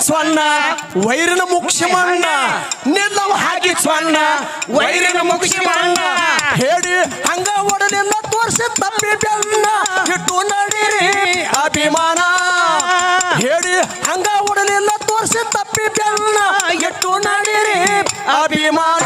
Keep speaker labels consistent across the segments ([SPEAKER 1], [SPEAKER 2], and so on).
[SPEAKER 1] ಹಾಕಿ ವೈರನ ವೈರಿನ ಮುಖ್ಯಮಣ್ಣ ನಿಲ್ಲವ ಹಾಕಿ ಚೊನ್ನ ವೈರಿನ ಮಣ್ಣ. ಹೇಳಿ, ಹಂಗ ಒಡಲಿಲ್ಲ ತೋರಿಸಿ ತಪ್ಪಿ ಬೆನ್ನ. ಇಟ್ಟು ನಡೀರಿ ಅಭಿಮಾನ. ಹೇಳಿ, ಹಂಗ ಒಡಲಿಲ್ಲ ತೋರಿಸಿ ತಪ್ಪಿ ಬೆನ್ನ. ಇಟ್ಟು ನಡೀರಿ ಅಭಿಮಾನ.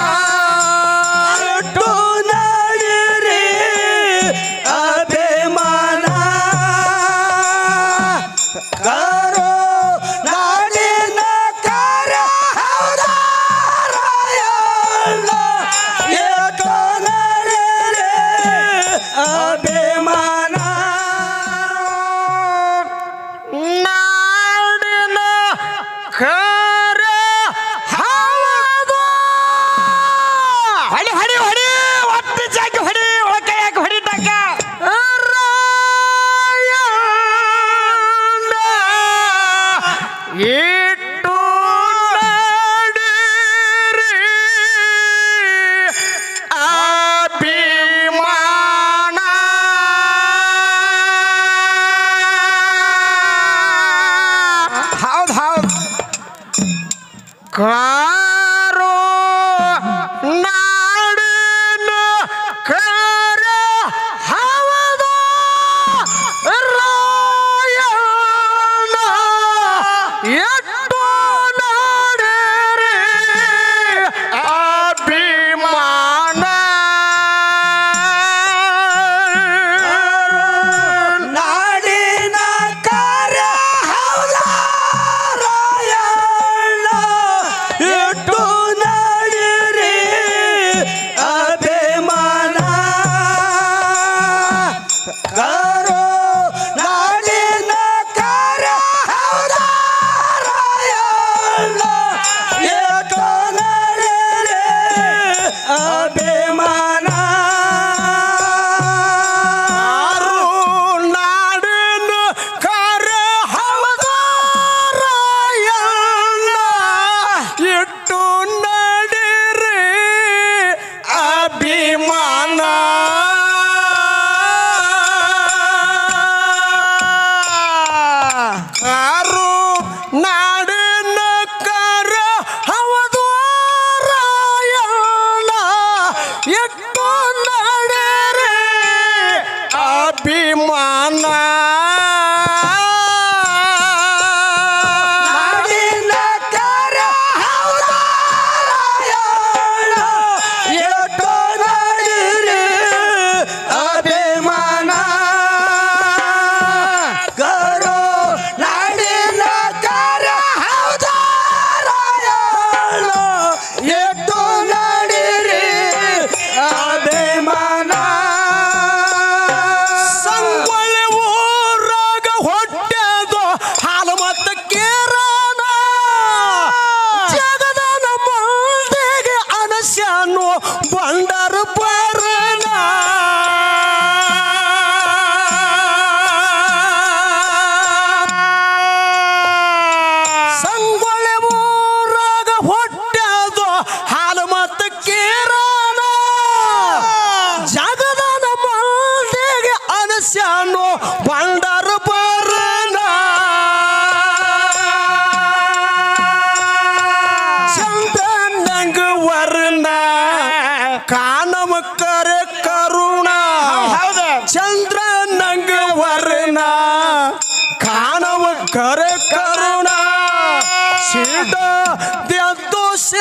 [SPEAKER 1] 心的两朵小。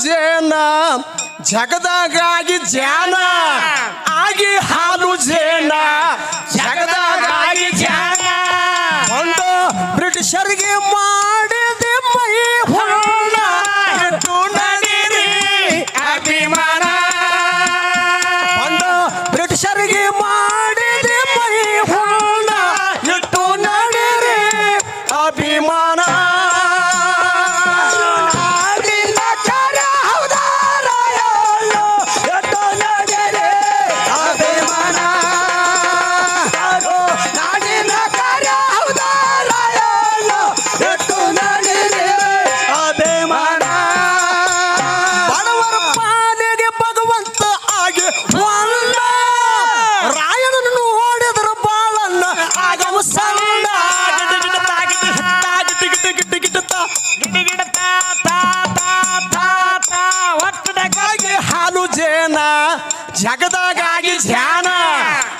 [SPEAKER 1] ಜೇನ ಜಗದಾಗಾಗಿ ಜಾನ ಆಗಿ ಹಾಲು ಜೇನ ಜಗದಾಗಿ ಧ್ಯಾನ.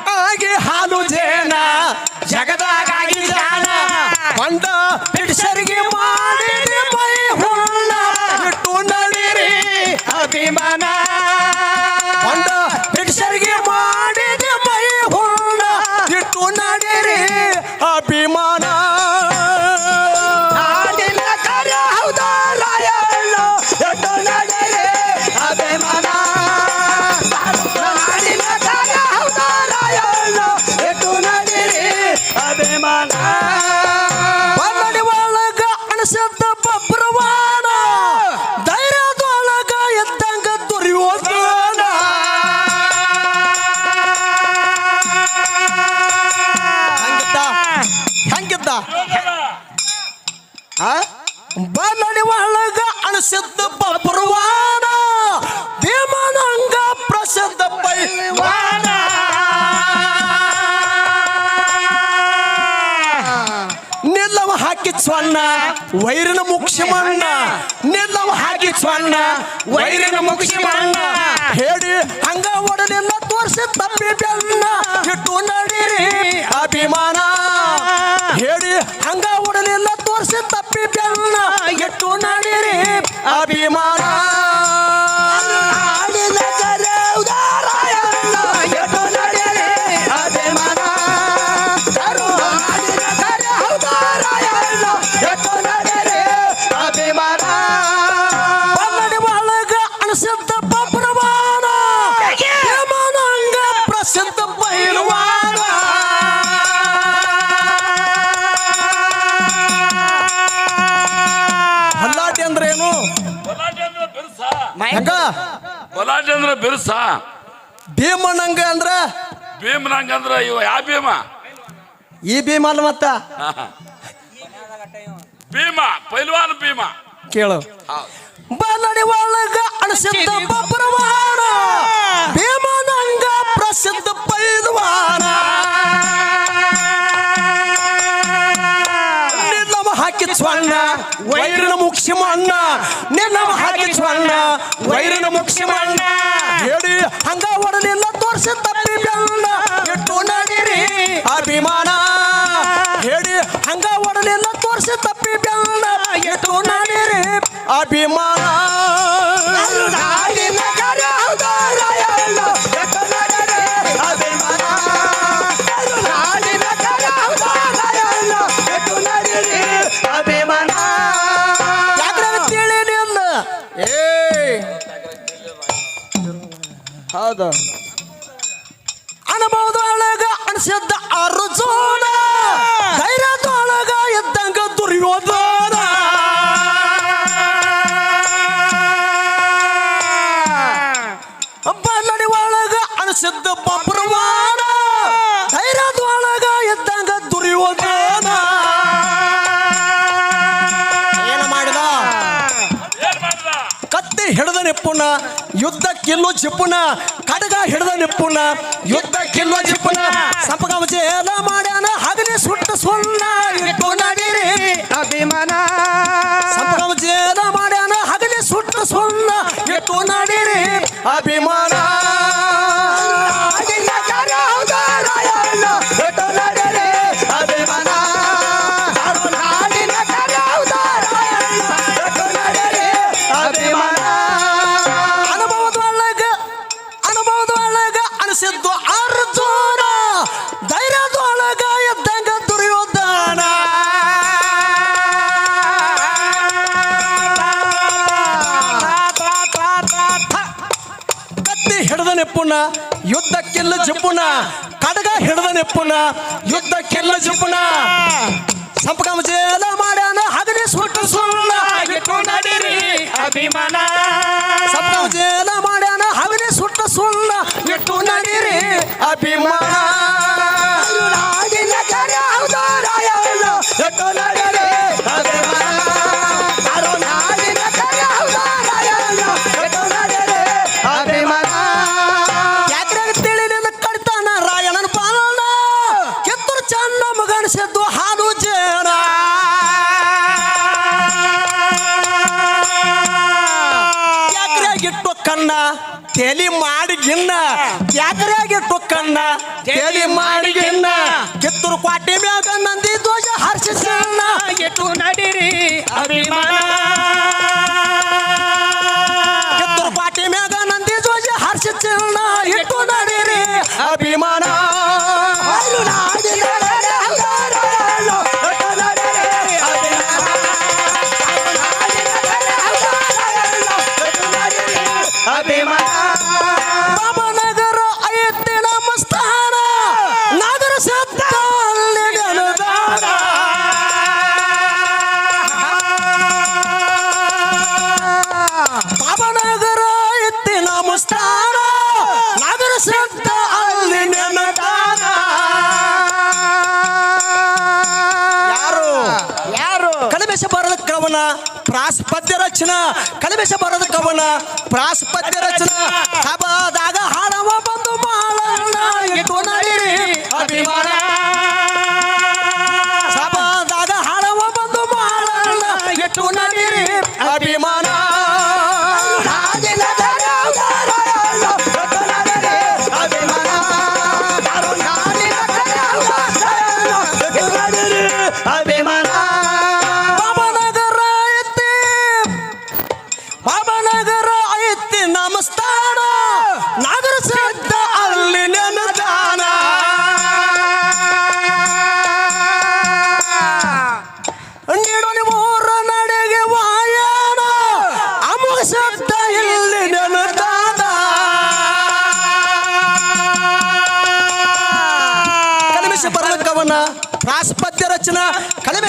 [SPEAKER 1] ಆಗಿ ಹಾಲು ಜೇನ. ಜಗದಾಗಿ ಧ್ಯಾನ. ಬಂದ ಬಿಡ್ಸರಿಗೆ ಮಾಡಿ ಬೈ ಹುಣ್ಣ. ಬಿಟ್ಟು ನಡಿರಿ ಅಭಿಮಾನ. ವೈರನ ಮುಖ್ಯಮಣ್ಣ ನಿಲ್ಲವ ಹಾಕಿ ಸ್ವಣ್ಣ ವೈರನ ಮುಖ್ಯಮಣ್ಣ ಹೇಳಿ, ಹಂಗ ಒಡಲಿಲ್ಲ ತೋರಿಸಿ ತಪ್ಪಿ ಬೆನ್ನ. ಇಟ್ಟು ನಡೀರಿ ಅಭಿಮಾನ. ಹೇಳಿ, ಹಂಗ ಒಡಲಿಲ್ಲ ತೋರಿಸಿ ತಪ್ಪಿ ಬೆನ್ನ. ಇಟ್ಟು ನಡೀರಿ ಅಭಿಮಾನ. ಹೆಂಗ?
[SPEAKER 2] ಬಲಾಜಿ ಅಂದ್ರ ಬಿರುಸ.
[SPEAKER 1] ಭೀಮಣ್ಣಂಗ ಅಂದ್ರ?
[SPEAKER 2] ಭೀಮನಂಗ ಅಂದ್ರ ಇವ ಯಾವ ಭೀಮ?
[SPEAKER 1] ಈ ಭೀಮ ಅಲ್ಲ ಮತ್ತ?
[SPEAKER 2] ಭೀಮ ಪೈಲ್ವಾನ್ ಭೀಮ.
[SPEAKER 1] ಕೇಳು. ಬಲಡಿ ಒಳಗ ಅಣಸಿದ್ದ ಬಬ್ರವಾಣ ಭೀಮನಂಗ ಪ್ರಸಿದ್ಧ ಪೈಲ್ವಾನ. ಹಾಕಿ ಸ್ವರ್ಣ ವೈರನ ಮುಕ್ಷಿ ಮಣ್ಣ ನಿನ್ನವ ಹಾಕಿ ಸ್ವರ್ಣ ವೈರನ ಮುಕ್ಷಿ ಮಣ್ಣ ಹೇಳಿ, ಹಂಗ ಒಡಲಿಲ್ಲ, ತೋರಿಸಿ ತಪ್ಪಿ ಬೆಲ್ಲ ಇಟ್ಟು ನಡಿರಿ, ಅಭಿಮಾನ. ಹೇಳಿ, ಹಂಗ ಒಡಲಿಲ್ಲ, ತೋರಿಸಿ ತಪ್ಪಿ ಬೆಲ್ಲ ಇಟ್ಟು ನಡಿರಿ, ಅಭಿಮಾನ. ಹೌದು. ಅನುಭವದೊಳಗ ಅನಿಸಿದ್ದ ಅರ್ಜುನ ಧೈರ್ಯದೊಳಗ ಇದ್ದಂಗ ದುರ್ಯೋಧನ. ಬಲ್ಲಡಿ ಒಳಗ ಅನಿಸಿದ್ದ ಬಬ್ರವಾಣ ಧೈರ್ಯದೊಳಗ ಇದ್ದಂಗ ದುರ್ಯೋಧನ. ಏನು ಮಾಡಿದ
[SPEAKER 2] ಏನು ಮಾಡ್ದ?
[SPEAKER 1] ಕತ್ತಿ ಹಿಡಿದ ನಿಪ್ಪುನ ಯುದ್ಧ ಕಿಲ್ಲು ಚಿಪ್ಪುನ ಕಡಗ ಹಿಡಿದ ನಿಪ್ಪುನ ಯುದ್ಧ ಕಿಲ್ಲು ಚಿಪ್ಪುನ ಸಂಪಗಾವ ಜೇಲ ಮಾಡ್ಯಾನ ಹಗಲಿ ಸುಟ್ಟ ಸುಣ್ಣ ಇಟ್ಟು ನಡೀರಿ.
[SPEAKER 3] ಅಭಿಮಾನ.
[SPEAKER 1] ಸಂಪಗಾವ ಜೇಲ ಮಾಡ್ಯಾನ ಹಗಲಿ ಸುಟ್ಟ ಸುಣ್ಣ ಇಟ್ಟು ನಡೀರಿ. ಅಭಿಮಾನ. ನೆಪ್ಪುನ ಯುದ್ಧಕ್ಕೆಲ್ಲ ಜಪ್ಪುನ ಕಡಗ ಹಿಡಿದ ನೆಪ್ಪುನ ಯುದ್ಧಕ್ಕೆಲ್ಲ ಜಪ್ಪುನ. ಸಂಪಕಮ ಜೇಲ ಮಾಡ್ಯಾನ ಹಗಲಿ ಸುಟ್ಟು ಸುಳ್ಳ
[SPEAKER 3] ಅಭಿಮಾನ.
[SPEAKER 1] ಸಂಪಕಮ ಜೇಲ ಮಾಡ್ಯಾನ ಹಗಲಿ ಸುಟ್ಟು ಸುಳ್ಳ ಇಟ್ಟು ನಡೀರಿ ಅಭಿಮಾನ. ತೆಲಿ ಮಾಡಿ ಗಿನ್ನ ಯಾಕ್ರಾಗಿಟ್ಟು ಕಣ್ಣ ತೆಲಿ ಮಾಡಿ ಗಿನ್ನ ಕಿತ್ತೂರು ಕ್ವಾಟಿ ಮ್ಯಾಗ ನಂದಿ ಧ್ವಜ ಹರ್ಷಿಸಣ್ಣ.
[SPEAKER 3] ಎಟ್ಟು ನಡಿರಿ ಅಭಿಮಾನ.
[SPEAKER 1] ಕಿತ್ತೂರು ಕ್ವಾಟಿ ಮ್ಯಾಗ ನಂದಿ ಧ್ವಜ ಹರ್ಷಿಸಣ್ಣ. ಎಟ್ಟು ನಡಿರಿ ಅಭಿಮಾನ. ಅಭಿಮಾನ. ಕವನ ಪ್ರಾಸ್ಪದ್ಯ ರಚನಾ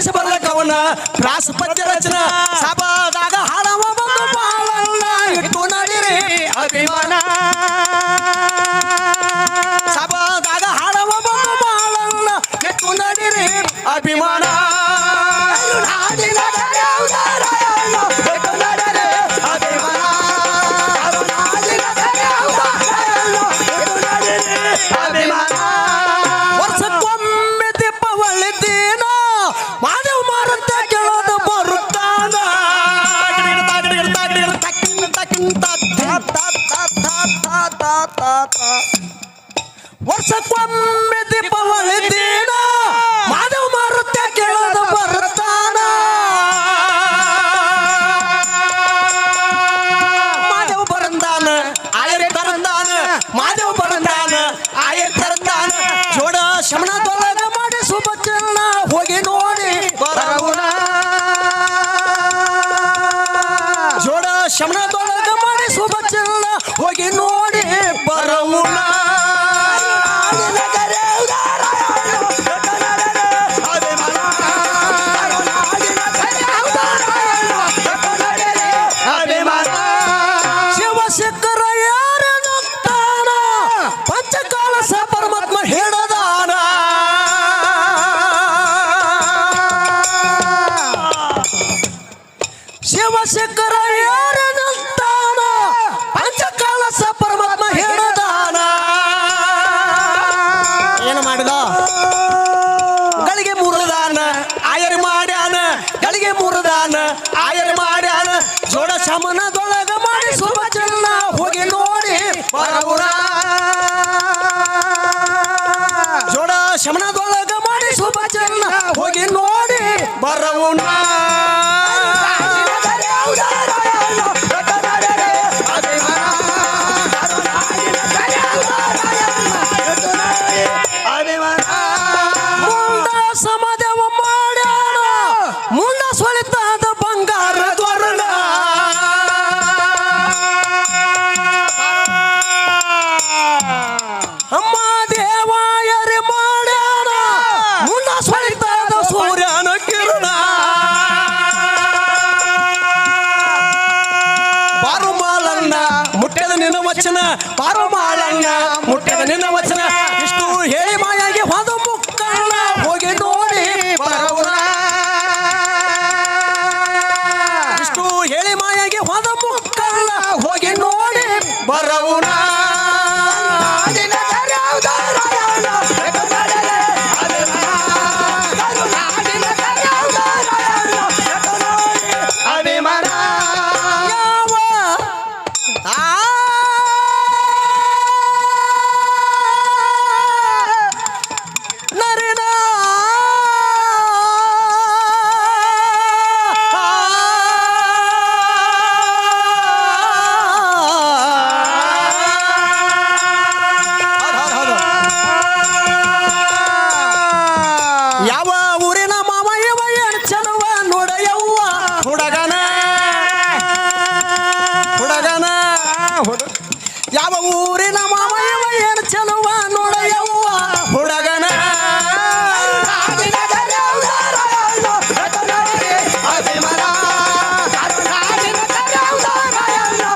[SPEAKER 1] ಕಲಿಮಿಷ ಬರಲ ಕವನ ಪ್ರಾಸ್ಪದ್ಯ ರಚನಾ ಸಭಾದಾಗ Se você